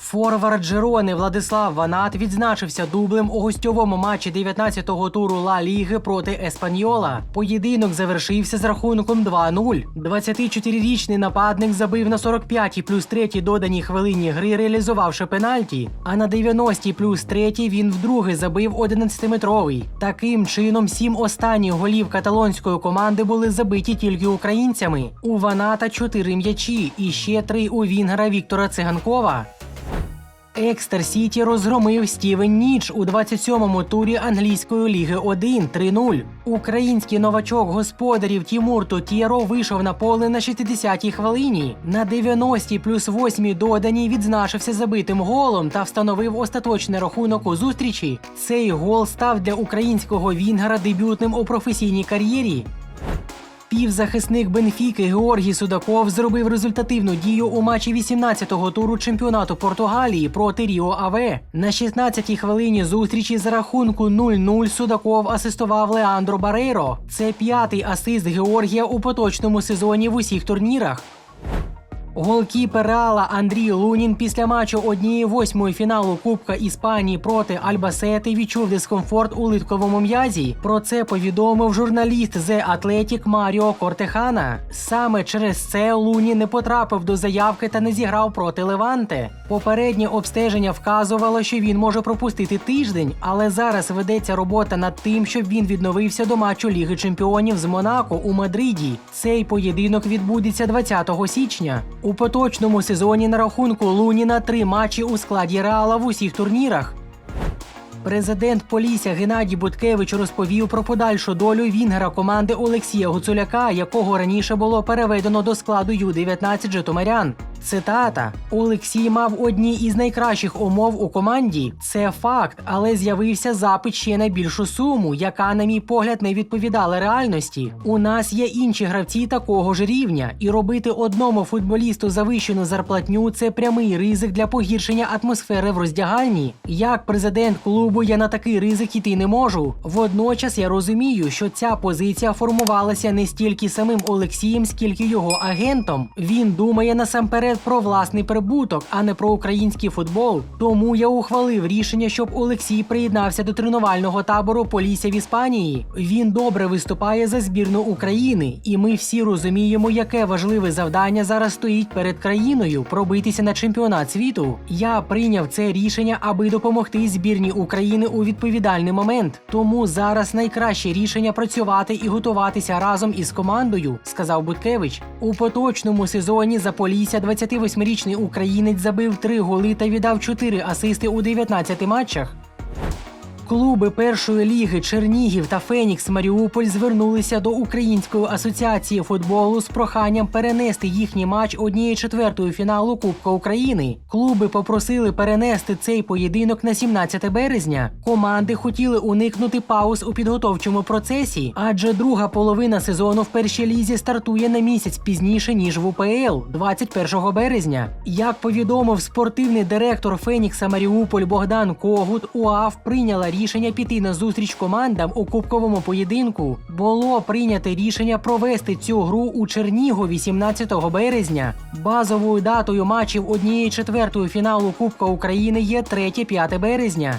Форвард Джерони Владислав Ванат відзначився дублем у гостьовому матчі 19-го туру Ла Ліги проти Еспаньола. Поєдинок завершився з рахунком 2-0. 24-річний нападник забив на 45-й плюс 3-й доданій хвилині гри, реалізувавши пенальті. А на 90-й плюс 3-й він вдруге забив 11-метровий. Таким чином, сім останніх голів каталонської команди були забиті тільки українцями. У Ваната 4 м'ячі і ще 3 у Вінгера Віктора Циганкова. Екстер Сіті розгромив Стівен Ніч у 27-му турі англійської ліги 1 3-0. Український новачок господарів Тімур Тотєро вийшов на поле на 60-й хвилині. На 90-й плюс 8-й доданій відзначився забитим голом та встановив остаточний рахунок у зустрічі. Цей гол став для українського вінгера дебютним у професійній кар'єрі. Півзахисник Бенфіки Георгій Судаков зробив результативну дію у матчі 18-го туру чемпіонату Португалії проти Ріо Аве. На 16-й хвилині зустрічі за рахунку 0-0 Судаков асистував Леандро Барейро. Це п'ятий асист Георгія у поточному сезоні в усіх турнірах. Голкіпер Реала Андрій Лунін після матчу однієї восьмої фіналу Кубка Іспанії проти Альбасети відчув дискомфорт у литковому м'язі. Про це повідомив журналіст The Athletic Маріо Кортехана. Саме через це Лунін не потрапив до заявки та не зіграв проти Леванте. Попереднє обстеження вказувало, що він може пропустити тиждень, але зараз ведеться робота над тим, щоб він відновився до матчу Ліги Чемпіонів з Монако у Мадриді. Цей поєдинок відбудеться 20 січня. У поточному сезоні на рахунку Луніна три матчі у складі Реала в усіх турнірах. Президент Полісся Геннадій Буткевич розповів про подальшу долю вінгера команди Олексія Гуцуляка, якого раніше було переведено до складу Ю-19 Житомирян. Цитата: Олексій мав одні із найкращих умов у команді. Це факт, але з'явився запит ще на більшу суму, яка, на мій погляд, не відповідала реальності. У нас є інші гравці такого ж рівня, і робити одному футболісту завищену зарплатню це прямий ризик для погіршення атмосфери в роздягальні. Як президент клубу я на такий ризик іти не можу. Водночас я розумію, що ця позиція формувалася не стільки самим Олексієм, скільки його агентом. Він думає насамперед про власний прибуток, а не про український футбол. Тому я ухвалив рішення, щоб Олексій приєднався до тренувального табору Полісся в Іспанії. Він добре виступає за збірну України, і ми всі розуміємо, яке важливе завдання зараз стоїть перед країною пробитися на чемпіонат світу. Я прийняв це рішення, аби допомогти збірній України у відповідальний момент. Тому зараз найкраще рішення працювати і готуватися разом із командою, сказав Буткевич. У поточному сезоні за Полісся 28-річний українець забив три голи та віддав чотири асисти у 19 матчах. Клуби першої ліги Чернігів та Фенікс Маріуполь звернулися до Української асоціації футболу з проханням перенести їхній матч однієї четвертої фіналу Кубка України. Клуби попросили перенести цей поєдинок на 17 березня. Команди хотіли уникнути пауз у підготовчому процесі, адже друга половина сезону в першій лізі стартує на місяць пізніше ніж в УПЛ 21 березня. Як повідомив спортивний директор Фенікса Маріуполь Богдан Когут, УАФ прийняла рішення піти на зустріч командам у кубковому поєдинку. Було прийнято рішення провести цю гру у Чернігу 18 березня. Базовою датою матчів однієї четвертої фіналу Кубка України є 3-5 березня.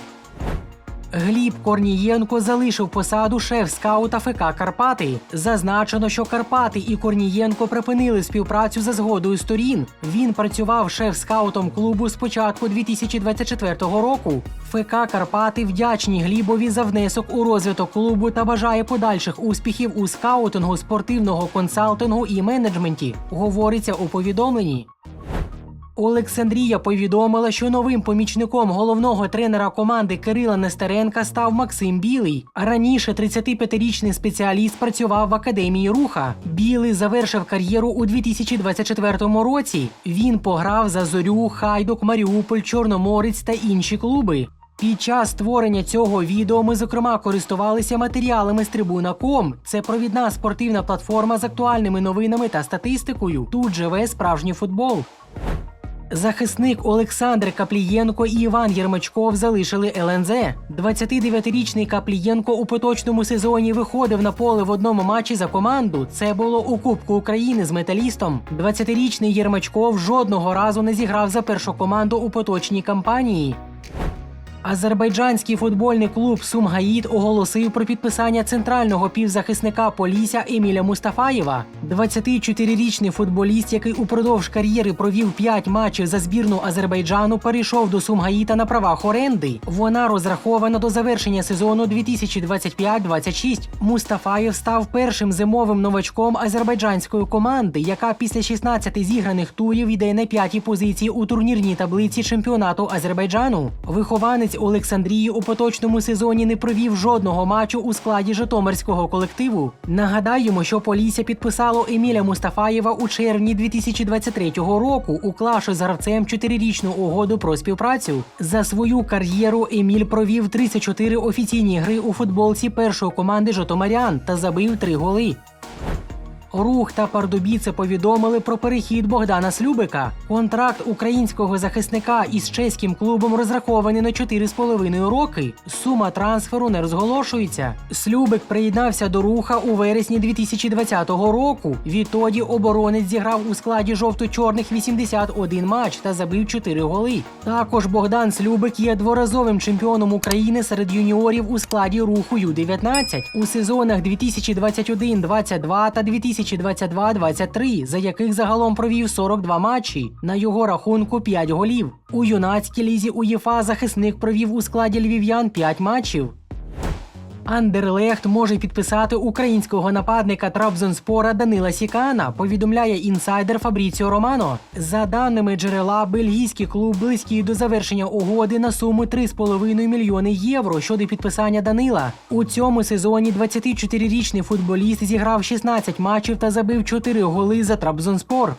Гліб Корнієнко залишив посаду шеф-скаута ФК Карпати. Зазначено, що Карпати і Корнієнко припинили співпрацю за згодою сторін. Він працював шеф-скаутом клубу з початку 2024 року. ФК Карпати вдячні Глібові за внесок у розвиток клубу та бажає подальших успіхів у скаутингу, спортивного консалтингу і менеджменті. Говориться у повідомленні. Олександрія повідомила, що новим помічником головного тренера команди Кирила Нестеренка став Максим Білий. Раніше 35-річний спеціаліст працював в академії Руха. Білий завершив кар'єру у 2024 році. Він пограв за Зорю, Хайдок, Маріуполь, Чорноморець та інші клуби. Під час створення цього відео ми, зокрема, користувалися матеріалами з Трибуна.ком. Це провідна спортивна платформа з актуальними новинами та статистикою. Тут живе справжній футбол. Захисник Олександр Каплієнко і Іван Єрмачков залишили ЛНЗ. 29-річний Каплієнко у поточному сезоні виходив на поле в одному матчі за команду. Це було у Кубку України з металістом. 20-річний Єрмачков жодного разу не зіграв за першу команду у поточній кампанії. Азербайджанський футбольний клуб Сумгаїд оголосив про підписання центрального півзахисника Полісся Еміля Мустафаєва. 24-річний футболіст, який упродовж кар'єри провів 5 матчів за збірну Азербайджану, перейшов до Сумгаїта на правах оренди. Вона розрахована до завершення сезону 2025-26. Мустафаєв став першим зимовим новачком азербайджанської команди, яка після 16 зіграних турів йде на п'ятій позиції у турнірній таблиці чемпіонату Азербайджану. Вихованець Олександрії у поточному сезоні не провів жодного матчу у складі житомирського колективу. Нагадаємо, що Полісся підписало Еміля Мустафаєва у червні 2023 року, уклавши з гравцем чотирирічну угоду про співпрацю. За свою кар'єру Еміль провів 34 офіційні гри у футболці першої команди Житомирян та забив три голи. Рух та Пардубіце повідомили про перехід Богдана Слюбика. Контракт українського захисника із чеським клубом розрахований на 4,5 роки. Сума трансферу не розголошується. Слюбик приєднався до руха у вересні 2020 року. Відтоді оборонець зіграв у складі жовто-чорних 81 матч та забив 4 голи. Також Богдан Слюбик є дворазовим чемпіоном України серед юніорів у складі руху Ю-19 у сезонах 2021-22 та 2022-23, за яких загалом провів 42 матчі. На його рахунку 5 голів. У юнацькій лізі УЄФА захисник провів у складі львів'ян 5 матчів. Андерлехт може підписати українського нападника Трабзонспора Данила Сікана, повідомляє інсайдер Фабріціо Романо. За даними джерела, бельгійський клуб близький до завершення угоди на суму 3,5 мільйони євро щодо підписання Данила. У цьому сезоні 24-річний футболіст зіграв 16 матчів та забив 4 голи за Трабзонспор.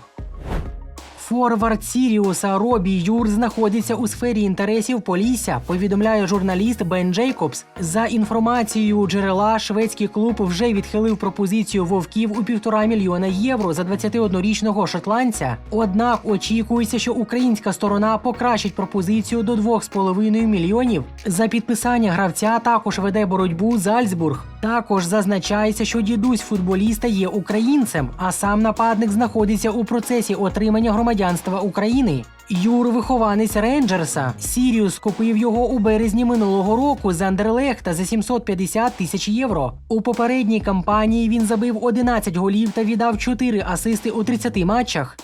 Форвард Сіріуса Робі Юр знаходиться у сфері інтересів Полісся, повідомляє журналіст Бен Джейкобс. За інформацією джерела, шведський клуб вже відхилив пропозицію вовків у півтора мільйона євро за 21-річного шотландця. Однак очікується, що українська сторона покращить пропозицію до 2,5 мільйонів. За підписання гравця також веде боротьбу Зальцбург. Також зазначається, що дідусь футболіста є українцем, а сам нападник знаходиться у процесі отримання громадянства України. Юр вихованець Рейнджерса. Сіріус купив його у березні минулого року з Андерлехта за 750 тисяч євро. У попередній кампанії він забив 11 голів та віддав 4 асисти у 30 матчах.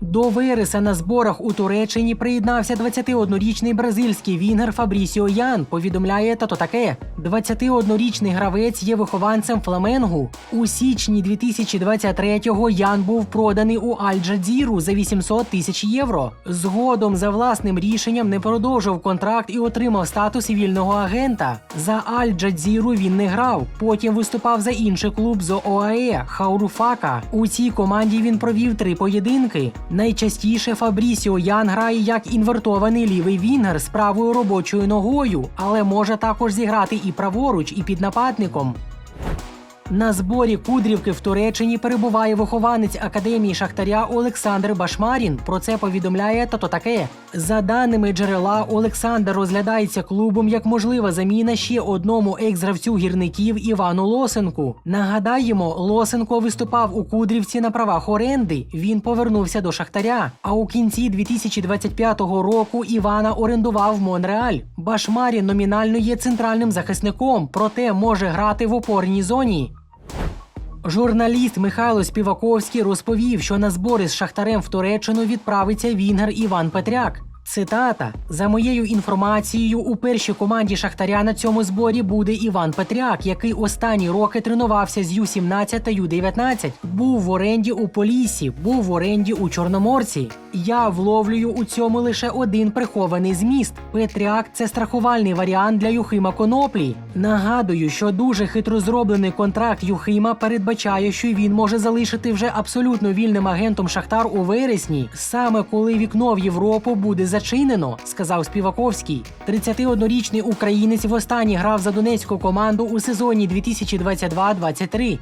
До Вереса на зборах у Туреччині приєднався 21-річний бразильський вінгер Фабрісіо Ян. Повідомляє тато таке. 21-річний гравець є вихованцем Фламенгу. У січні 2023-го Ян був проданий у Аль-Джадзіру за 800 тисяч євро. Згодом за власним рішенням не продовжив контракт і отримав статус вільного агента. За Аль-Джадзіру він не грав. Потім виступав за інший клуб з ОАЕ Хауруфака. У цій команді він провів три поєдинки. Найчастіше Фабрісіо Ян грає як інвертований лівий вінгер з правою робочою ногою, але може також зіграти і праворуч, і під нападником. На зборі Кудрівки в Туреччині перебуває вихованець академії Шахтаря Олександр Башмарін. Про це повідомляє тато таке. За даними джерела, Олександр розглядається клубом як можлива заміна ще одному екс-гравцю гірників Івану Лосенку. Нагадаємо, Лосенко виступав у Кудрівці на правах оренди. Він повернувся до Шахтаря. А у кінці 2025 року Івана орендував Монреаль. Башмарін номінально є центральним захисником, проте може грати в опорній зоні. Журналіст Михайло Співаковський розповів, що на збори з Шахтарем в Туреччину відправиться вінгер Іван Петряк. Цитата: за моєю інформацією, у першій команді Шахтаря на цьому зборі буде Іван Петряк, який останні роки тренувався з Ю-17 та Ю-19. Був в оренді у Поліссі, був в оренді у Чорноморці. Я вловлюю у цьому лише один прихований зміст. Петряк це страхувальний варіант для Юхима Коноплі. Нагадую, що дуже хитро зроблений контракт Юхима передбачає, що він може залишити вже абсолютно вільним агентом Шахтар у вересні, саме коли вікно в Європу буде зачинено, сказав Співаковський. 31-річний українець востаннє грав за донецьку команду у сезоні 2022-23.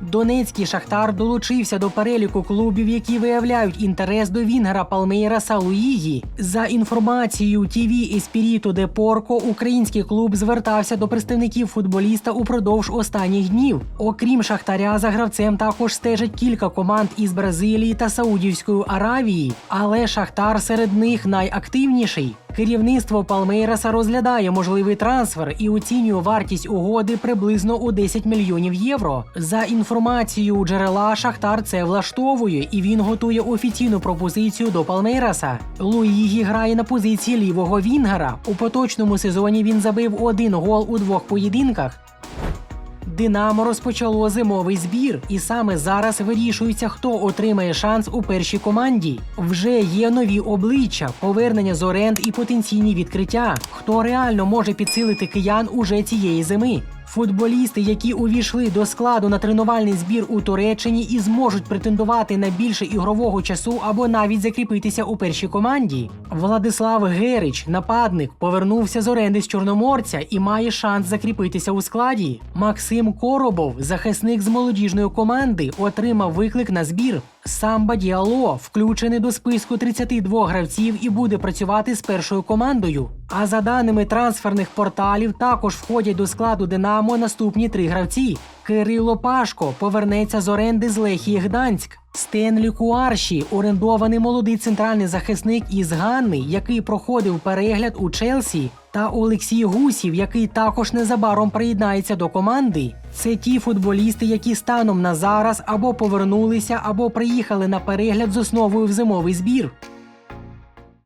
Донецький Шахтар долучився до переліку клубів, які виявляють інтерес до Вінгера Палмейраса Луїгі. За інформацією ТВ Еспіріто де Порко, український клуб звертався до представників футболіста упродовж останніх днів. Окрім Шахтаря, за гравцем також стежать кілька команд із Бразилії та Саудівської Аравії, але Шахтар серед них найактивніший. Керівництво Палмейраса розглядає можливий трансфер і оцінює вартість угоди приблизно у 10 мільйонів євро. За інформацією джерела, Шахтар це влаштовує і він готує офіційну пропозицію до Палмейраса. Луїгі грає на позиції лівого Вінгера. У поточному сезоні він забив один гол у двох поєдинках. Динамо розпочало зимовий збір, і саме зараз вирішується, хто отримає шанс у першій команді. Вже є нові обличчя, повернення з оренд і потенційні відкриття. Хто реально може підсилити киян уже цієї зими? Футболісти, які увійшли до складу на тренувальний збір у Туреччині і зможуть претендувати на більше ігрового часу або навіть закріпитися у першій команді. Владислав Герич, нападник, повернувся з оренди з Чорноморця і має шанс закріпитися у складі. Максим Коробов, захисник з молодіжної команди, отримав виклик на збір. Самба Діало включений до списку 32 гравців і буде працювати з першою командою. А за даними трансферних порталів, також входять до складу Динамо наступні три гравці. Кирило Пашко повернеться з оренди з Лехії Гданськ. Стенлі Куарші, орендований молодий центральний захисник із Ганни, який проходив перегляд у Челсі, та Олексій Гусів, який також незабаром приєднається до команди. Це ті футболісти, які станом на зараз або повернулися, або приїхали на перегляд з основою в зимовий збір.